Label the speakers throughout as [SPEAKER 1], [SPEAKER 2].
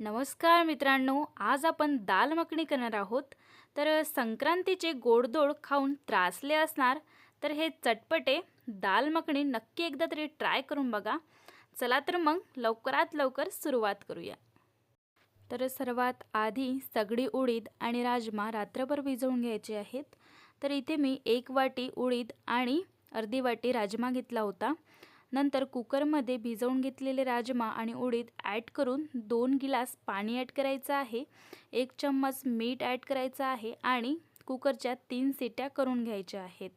[SPEAKER 1] नमस्कार मित्रांनो आज आपण दाल मखणी करणार आहोत. तर संक्रांतीचे गोडधोड खाऊन त्रासले असणार. तर हे चटपटे दाल मखणी नक्की एकदा तरी ट्राय करून बघा. चला तर मग लवकरात लवकर सुरुवात करूया. तर सर्वात आधी सगळी उडीद आणि राजमा रात्रभर भिजवून घ्यायचे आहेत. तर इथे मी एक वाटी उडीद आणि अर्धी वाटी राजमा घेतला होता. नंतर कुकरमध्ये भिजवून घेतलेले राजमा आणि उडीद ॲड करून दोन गिलास पाणी ॲड करायचं आहे. एक चम्मच मीठ ॲड करायचं आहे आणि कुकरच्या तीन सिट्या करून घ्यायच्या आहेत.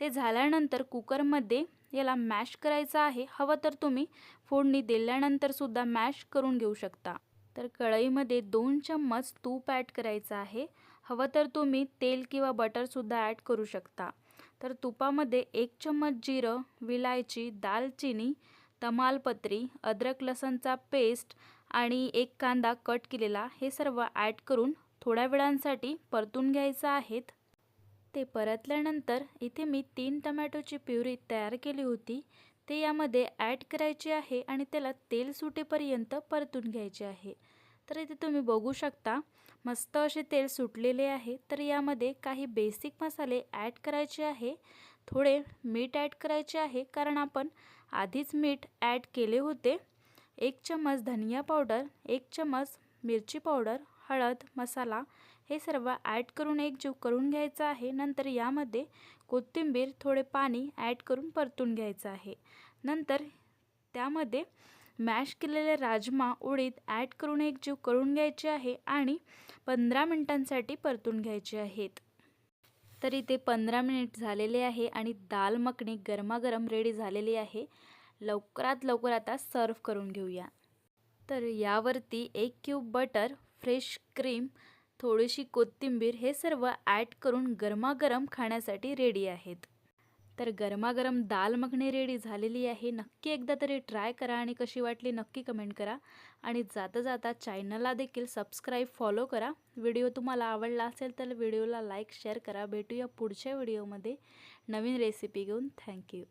[SPEAKER 1] ते झाल्यानंतर कुकरमध्ये याला मॅश करायचं आहे. हवं तर तुम्ही फोडणी दिल्यानंतरसुद्धा मॅश करून घेऊ शकता. तर कढईमध्ये दोन चम्मच तूप ॲड करायचं आहे. हवं तर तुम्ही तेल किंवा बटरसुद्धा ॲड करू शकता. तर तुपामध्ये एक चम्मच जिरं विलायची दालचिनी तमालपत्री अद्रक लसणचा पेस्ट आणि एक कांदा कट केलेला. हे सर्व ॲड करून थोड्या वेळांसाठी परतून घ्यायचं आहेत. ते परतल्यानंतर इथे मी तीन टमॅटोची प्युरी तयार केली होती. ते यामध्ये ॲड करायची आहे आणि त्याला तेल सुटेपर्यंत परतून घ्यायचे आहे. तर इथे तुम्ही बघू शकता मस्त असे तेल सुटलेले आहे. तर यामध्ये काही बेसिक मसाले ॲड करायचे आहे. थोडे मीठ ॲड करायचे आहे कारण आपण आधीच मीठ ॲड केले होते. एक चम्मच धनिया पावडर एक चम्मच मिरची पावडर हळद मसाला हे सर्व ॲड करून एकजीव करून घ्यायचं आहे. नंतर यामध्ये कोथिंबीर थोडे पाणी ॲड करून परतून घ्यायचं आहे. नंतर त्यामध्ये मॅश केलेले राजमा उडीद ॲड करून एक जीव करून घ्यायचे आहे आणि पंधरा मिनटांसाठी परतून घ्यायचे आहेत. तर इथे पंधरा मिनिट झालेले आहे आणि दाल मखणी गरमागरम रेडी झालेली आहे. लवकरात लवकर आता सर्व करून घेऊया. तर यावरती एक क्यूब बटर फ्रेश क्रीम थोडीशी कोथिंबीर हे सर्व ॲड करून गरमागरम खाण्यासाठी रेडी आहेत. तर गरमागरम दाल मखणी रेडी झालेली आहे. नक्की एकदा तरी ट्राय करा आणि कशी वाटली नक्की कमेंट करा. आणि जाता जाता चॅनलला देखील सबस्क्राईब फॉलो करा. व्हिडिओ तुम्हाला आवडला असेल तर व्हिडिओला लाईक शेअर करा. भेटूया पुढच्या व्हिडिओमध्ये नवीन रेसिपी घेऊन. थँक्यू